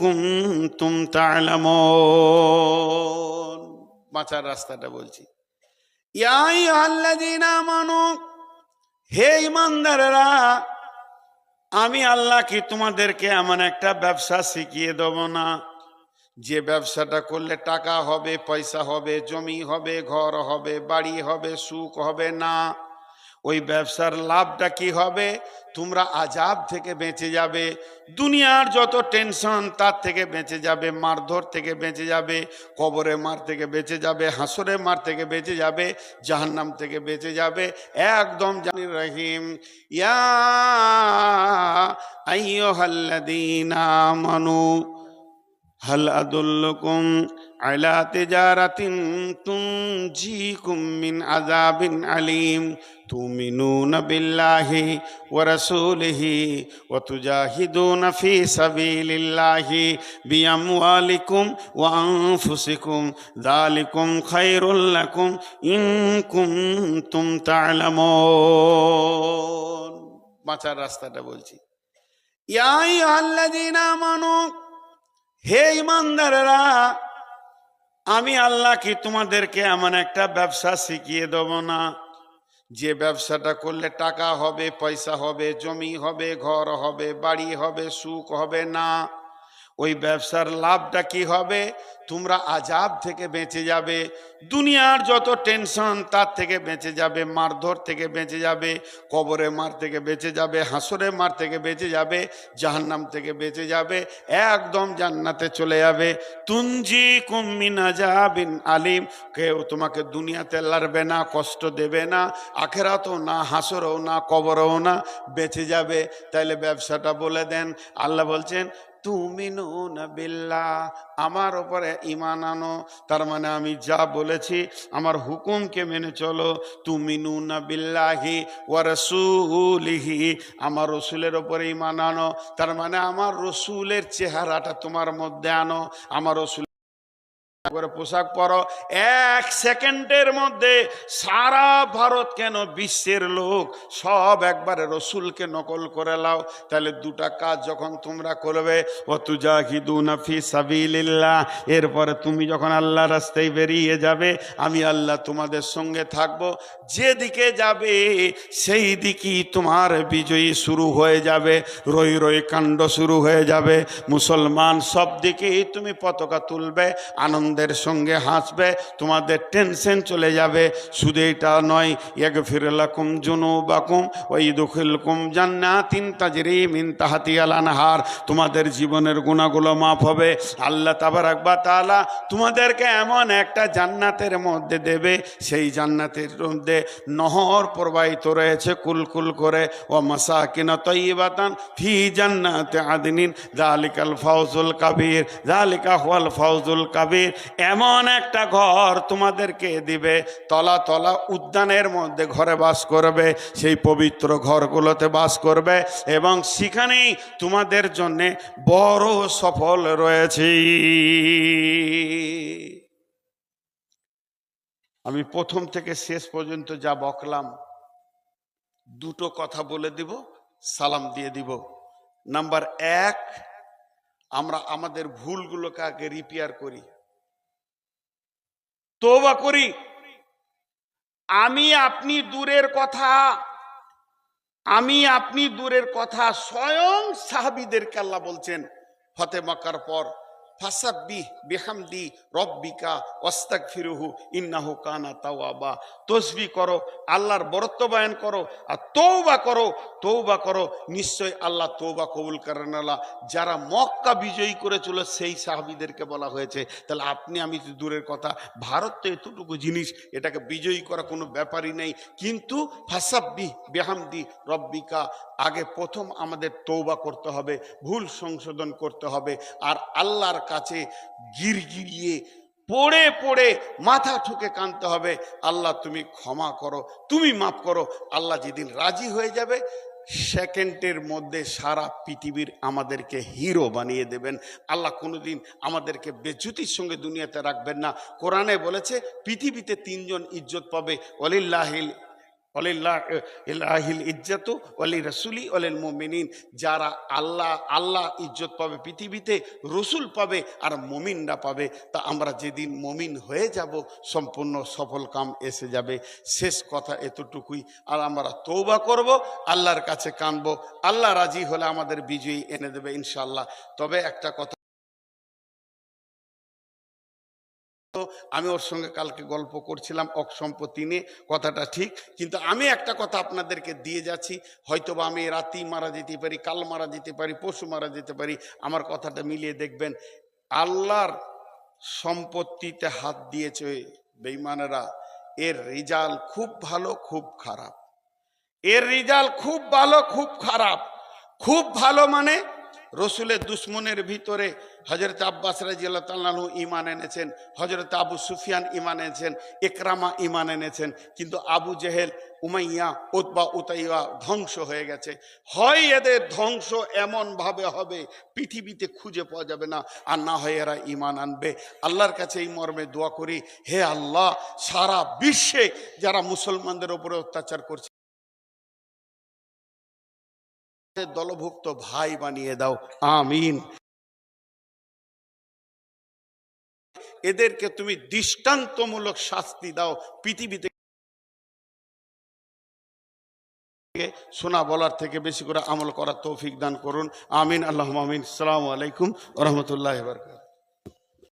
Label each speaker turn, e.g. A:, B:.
A: কুনতুম তা'লামুন। বাঁচার রাস্তাটা বলছি। ইয়া আইয়ুহাল্লাযীনা আমানু, হে ইমানদারেরা আমি আল্লাহ কি তোমাদেরকে এমন একটা ব্যবসা শিখিয়ে দেব না। যে ব্যবসাটা করলে টাকা হবে, পয়সা হবে, জমি হবে, ঘর হবে, বাড়ি হবে, সুখ হবে না। ওই ব্যবসার লাভটা কি হবে? তোমরা আজাব থেকে বেঁচে যাবে। দুনিয়ার যত টেনশন তার থেকে বেঁচে যাবে, মারধর থেকে বেঁচে যাবে কবরে মার থেকে বেঁচে যাবে হাসরে মার থেকে বেঁচে যাবে, জাহান্নাম থেকে বেঁচে যাবে। একদম জানি রহিম, ইয়া আইয়ুহাল্লাযীনা আমানু هل أدلكم على تجارة تنجيكم من عذاب عليم تؤمنون بالله ورسوله وتجاهدون في سبيل الله بأموالكم وأنفسكم ذلكم خير لكم إن كنتم تعلمون বাঁচার রাস্তাটা বলছি ইয়া আইয়ুহাল্লাযীনা আমানু হে ইমানদারেরা, আমি আল্লাহ কি তোমাদেরকে এমন একটা ব্যবসা শিখিয়ে দেব না? যে ব্যবসাটা করলে টাকা হবে, পয়সা হবে, জমি হবে, ঘর হবে, বাড়ি হবে, সুখ হবে না। ওই ব্যবসার লাভটা কি হবে? তোমরা আজাব থেকে বেঁচে যাবে। দুনিয়ার যত টেনশন তার থেকে বেঁচে যাবে, মারধর থেকে বেঁচে যাবে, কবরে মার থেকে বেঁচে যাবে, হাসরে মার থেকে বেঁচে যাবে, জাহান্নাম থেকে বেঁচে যাবে, একদম জান্নাতে চলে যাবে। তুঞ্জি কুম্মিন আজাবিন আলিম। কেউ তোমাকে দুনিয়াতে লারবে না, কষ্ট দেবে না, আখেরাতও না, হাসরেও না, কবরেও না, বেঁচে যাবে। তাইলে ব্যবসাটা বলে দেন। আল্লাহ বলছেন আমার ওপরে ইমান আনো। তার মানে আমি যা বলেছি, আমার হুকুমকে মেনে চলো। তুমি বিল্লাহি ওয়া রাসূলিহি, আমার রসুলের ওপরে ইমান আনো। তার মানে আমার রসুলের চেহারাটা তোমার মধ্যে আনো। আমার রসুল করে পোশাক পরো। এক সেকেন্ডের মধ্যে সারা ভারত কেন বিশ্বের লোক সব একবারে রসুলকে নকল করে লাও। তাহলে দুটা কাজ যখন তোমরা করবে ও তুজা হিদুনাফি সাবিল্লাহ এরপরে তুমি যখন আল্লাহ রাস্তায় বেরিয়ে যাবে, আমি আল্লাহ তোমাদের সঙ্গে থাকব। যেদিকে যাবে, সেই দিকেই তোমার বিজয়ী শুরু হয়ে যাবে, রই রই কাণ্ড শুরু হয়ে যাবে। মুসলমান সব দিকেই তুমি পতাকা তুলবে আনন্দের সঙ্গে হাসবে, তোমাদের টেনশন চলে যাবে। শুধু এটা নয় এক ফিরলাকুম জুনু বাকুম ওই দুখিলকুম জান্নাতিন তাজরি মিন তাহাতি আলানহার তোমাদের জীবনের গুণাগুলো মাফ হবে। আল্লাহ তাবারাকবা তাআলা তোমাদেরকে এমন একটা জান্নাতের মধ্যে দেবে, সেই জান্নাতের মধ্যে নহর প্রবাহিত রয়েছে কুলকুল করে। ও মাসাকিন তৈবাতান ফি জান্নাতে আদিনিন। জালিকাল ফাউজুল কাবির জালিকা হুয়াল ফাউজুল কাবির। এমন একটা ঘর তোমাদেরকে দিবে, তলা তলা উদ্যানের মধ্যে ঘরে বাস করবে, সেই পবিত্র ঘরগুলোতে বাস করবে এবং সেখানেই তোমাদের জন্যে বড় সফল রয়েছে। আমি প্রথম থেকে শেষ পর্যন্ত যা বকলাম, দুটো কথা বলে দিব, সালাম দিয়ে দিব। নাম্বার এক, আমরা আমাদের ভুলগুলোকে আগে রিপেয়ার করি। তোবা করি। আমি আপনি দূরের কথা, আমি আপনি দূরের কথা স্বয়ং সাহাবিদেরকে আল্লাহ বলছেন ফতে মক্কার পর। ফাসাব্বিহ বিহামদি রব্বিকা ওয়াস্তাক ফিরুহু ইন্নাহু কানা তাওয়াবা। তসবি করো, আল্লাহর বরত্ব বয়ান করো আর তৌবা করো তৌবা করো, নিশ্চয় আল্লাহ তৌবা কবুল করেন আল্লাহ। যারা মক্কা বিজয়ী করেছিল সেই সাহাবিদেরকে বলা হয়েছে। তাহলে আপনি, আমি তো দূরের কথা, ভারত তো এতটুকু জিনিস, এটাকে বিজয়ী করা কোনো ব্যাপারই নেই। কিন্তু ফাসাব্বি বেহামদি রব্বিকা, আগে প্রথম আমাদের তৌবা করতে হবে, ভুল সংশোধন করতে হবে। আর আল্লাহর কাছে গিরগিরিয়ে পড়ে পড়ে মাথা ঠুকে কানতে হবে। আল্লাহ, তুমি ক্ষমা করো, তুমি মাফ করো। আল্লাহ যেদিন রাজি হয়ে যাবে, সেকেন্ডের মধ্যে সারা পৃথিবীর আমাদেরকে হিরো বানিয়ে দেবেন। আল্লাহ কোনোদিন আমাদেরকে বেজুতির সঙ্গে দুনিয়াতে রাখবেন না। কোরআনে বলেছে, পৃথিবীতে তিনজন ইজ্জত পাবে। অলিল্লাহিল অলিল্লাহিল ইজ্জতু অলি রসুলি অলিল মোমিনিন। যারা আল্লাহ আল্লাহ ইজ্জত পাবে, পৃথিবীতে রসুল পাবে আর মমিনরা পাবে, তা আমরা যেদিন মমিন হয়ে যাব, সম্পূর্ণ সফল কাম এসে যাবে। শেষ কথা এতটুকুই। আর আমরা তৌবা করব, আল্লাহর কাছে কানবো। আল্লাহ রাজি হলে আমাদের বিজয়ী এনে দেবে ইনশাল্লাহ তবে একটা কথা আমি ওর সঙ্গে কালকে গল্প করছিলাম অসম্পত্তি নিয়ে, কথাটা ঠিক। কিন্তু আমি একটা কথা আপনাদেরকে দিয়ে যাচ্ছি হয়তো বা আমি রাতি মারা যেতে পারি, কাল মারা যেতে পারি পশু মারা যেতে পারি, আমার কথাটা মিলিয়ে দেখবেন। আল্লাহর সম্পত্তিতে হাত দিয়েছে বেইমানেরা এর রেজাল্ট খুব ভালো, খুব খারাপ। এর রেজাল্ট খুব ভালো, খুব খারাপ। খুব ভালো মানে রসুলের দুশ্মনের ভিতরে হজরত আব্বাস রাজিয়াল্লাহ ইমান এনেছেন হজরত আবু সুফিয়ান ইমান এনেছেন একরামা ইমান এনেছেন, কিন্তু আবু জেহেল, উমাইয়া, উতবা উতাইয়া ধ্বংস হয়ে গেছে। হয় এদের ধ্বংস এমনভাবে হবে, পৃথিবীতে খুঁজে পাওয়া যাবে না, আর না হয় এরা ইমান আনবে। আল্লাহর কাছে এই মর্মে দোয়া করি, হে আল্লাহ, সারা বিশ্বে যারা মুসলমানদের উপরে অত্যাচার করছে দলভুক্ত ভাই বানিয়ে দাও। আমিন। এদেরকে তুমি দৃষ্টান্তমূলক শাস্তি দাও। পৃথিবীতে শোনা বলার থেকে বেশি করে আমল করার তৌফিক দান করুন। আমিন আল্লাহ আমিন। সালামু আলাইকুম রহমতুল্লাহ বরকাত